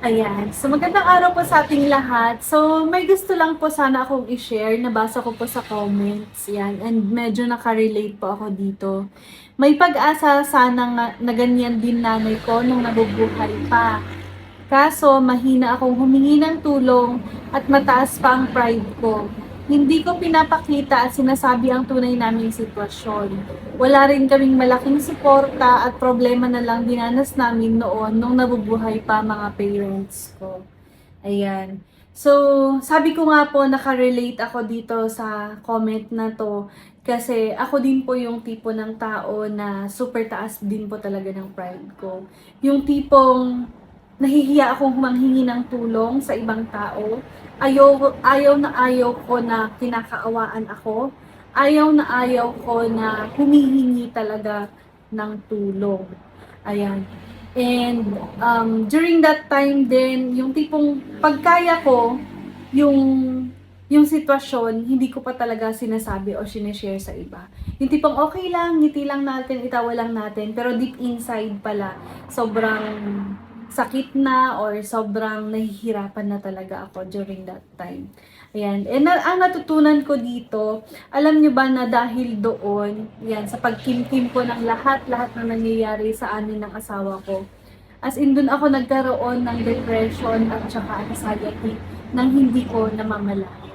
Ayan. So, magandang araw po sa ating lahat. So, may gusto lang po sana akong i-share. Nabasa ko po sa comments. Yan. And medyo nakarelate po ako dito. May pag-asa sana nga, na ganyan din nanay ko nung nabubuhay pa. Kaso, mahina akong humingi ng tulong at mataas pa ang pride ko. Hindi ko pinapakita at sinasabi ang tunay naming sitwasyon. Wala rin kaming malaking suporta at problema na lang dinanas namin noon nung nabubuhay pa mga parents ko. Ayan. So, sabi ko nga po, nakarelate ako dito sa comment na to kasi ako din po yung tipo ng tao na super taas din po talaga ng pride ko. Yung tipong nahihiya akong manghingi ng tulong sa ibang tao. Ayaw, ayaw na ayaw ko na kinakaawaan ako. Ayaw na ayaw ko na humihingi talaga ng tulong. Ayan. And um, during that time din, yung tipong pagkaya ko, yung yung sitwasyon, hindi ko pa talaga sinasabi o sinishare sa iba. Yung tipong okay lang, ngiti lang natin, itawa lang natin, pero deep inside pala, sobrang sakit na or sobrang nahihirapan na talaga ako during that time. Ayan. And na, ang natutunan ko dito, alam nyo ba na dahil doon, yan, sa pagkimkim ko ng lahat-lahat na nangyayari sa amin ng asawa ko, as in doon ako nagkaroon ng depression at saka anxiety nang hindi ko namamalayan.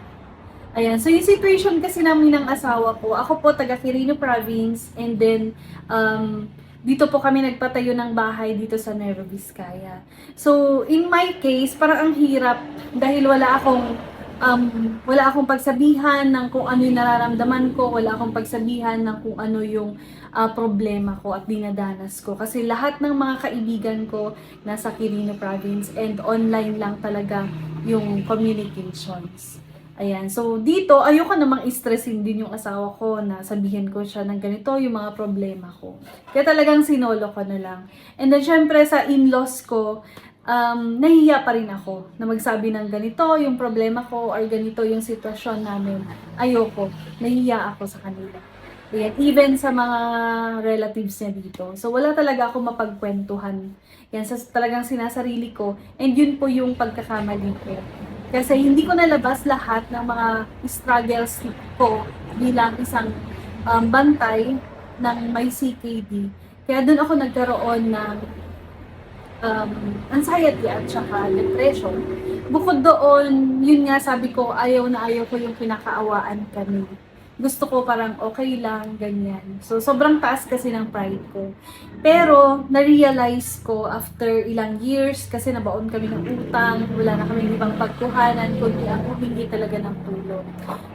Ayan, so yung situation kasi namin ng asawa ko, ako po taga Quirino Province and then um, dito po kami nagpatayo ng bahay dito sa Nueva Vizcaya. So, in my case, parang ang hirap dahil wala akong um, wala akong pagsabihan ng kung ano yung nararamdaman ko, wala akong pagsabihan ng kung ano yung ah, problema ko at dinadanas ko. Kasi lahat ng mga kaibigan ko nasa Quirino Province and online lang talaga yung communications. Ayan. So, dito, ayoko namang stressin din yung asawa ko na sabihin ko siya ng ganito yung mga problema ko. Kaya talagang sinolo ko na lang. And then, syempre, sa in-laws ko, um, nahihiya pa rin ako na magsabi ng ganito yung problema ko or ganito yung sitwasyon namin. Ayoko. Nahihiya ako sa kanila. Ayan. Even sa mga relatives niya dito. So, wala talaga ako mapagkwentuhan. Yan, sa talagang sinasarili ko. And yun po yung pagkakamali ko. Kasi hindi ko nalabas lahat ng mga struggles ko bilang isang um, bantay ng may CKD. Kaya doon ako nagkaroon ng um, anxiety at saka depression. Bukod doon, yun nga sabi ko, ayaw na ayaw ko yung pinakaawaan kami. Gusto ko parang okay lang, ganyan. So, sobrang taas kasi ng pride ko. Pero, na-realize ko after ilang years, kasi nabaon kami ng utang, wala na kami ibang pagkuhanan, kundi ang humingi talaga ng tulong.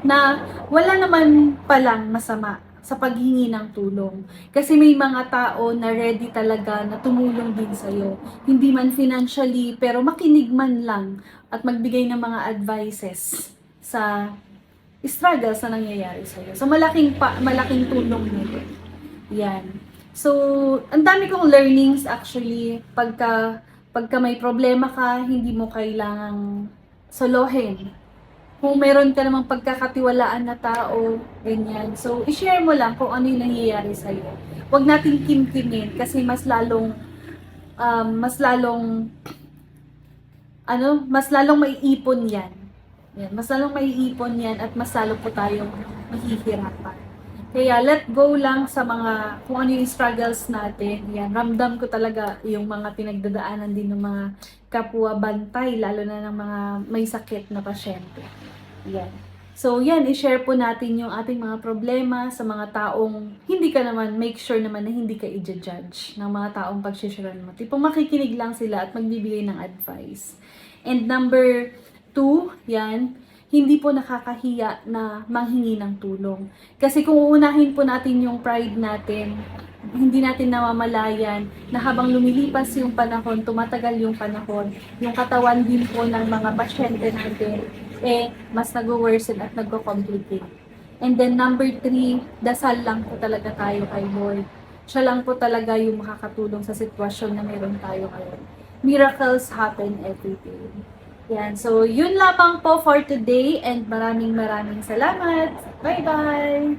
Na wala naman palang masama sa paghingi ng tulong. Kasi may mga tao na ready talaga na tumulong din sa'yo. Hindi man financially, pero makinig man lang at magbigay ng mga advices sa struggles na nangyayari sa'yo. So, malaking, pa, malaking tulong nito. Yan. So, ang dami kong learnings actually pagka, pagka may problema ka, hindi mo kailangang solohin. Kung meron ka namang pagkakatiwalaan na tao, ganyan. So, i-share mo lang kung ano yung nangyayari sa'yo. Huwag natin kimkimin kasi mas lalong, um, mas lalong, ano, mas lalong maiipon yan. Yan, mas lalong maiipon yan at mas lalo po tayong mahihirapan. Kaya let go lang sa mga kung ano yung struggles natin. Yan, ramdam ko talaga yung mga pinagdadaanan din ng mga kapwa bantay, lalo na ng mga may sakit na pasyente. Yan. So, yan, i-share po natin yung ating mga problema sa mga taong hindi ka naman, make sure naman na hindi ka i-judge ng mga taong pagsisharean mo. Tipong makikinig lang sila at magbibigay ng advice. And number two, yan, hindi po nakakahiya na manghingi ng tulong. Kasi kung uunahin po natin yung pride natin, hindi natin namamalayan na habang lumilipas yung panahon, tumatagal yung panahon, yung katawan din po ng mga pasyente natin, eh, mas nag-worsen at nag-complicate. And then number three, dasal lang po talaga tayo kay Lord. Siya lang po talaga yung makakatulong sa sitwasyon na meron tayo ngayon. Miracles happen every day. Yan. So, yun lamang po for today and maraming maraming salamat. Bye-bye!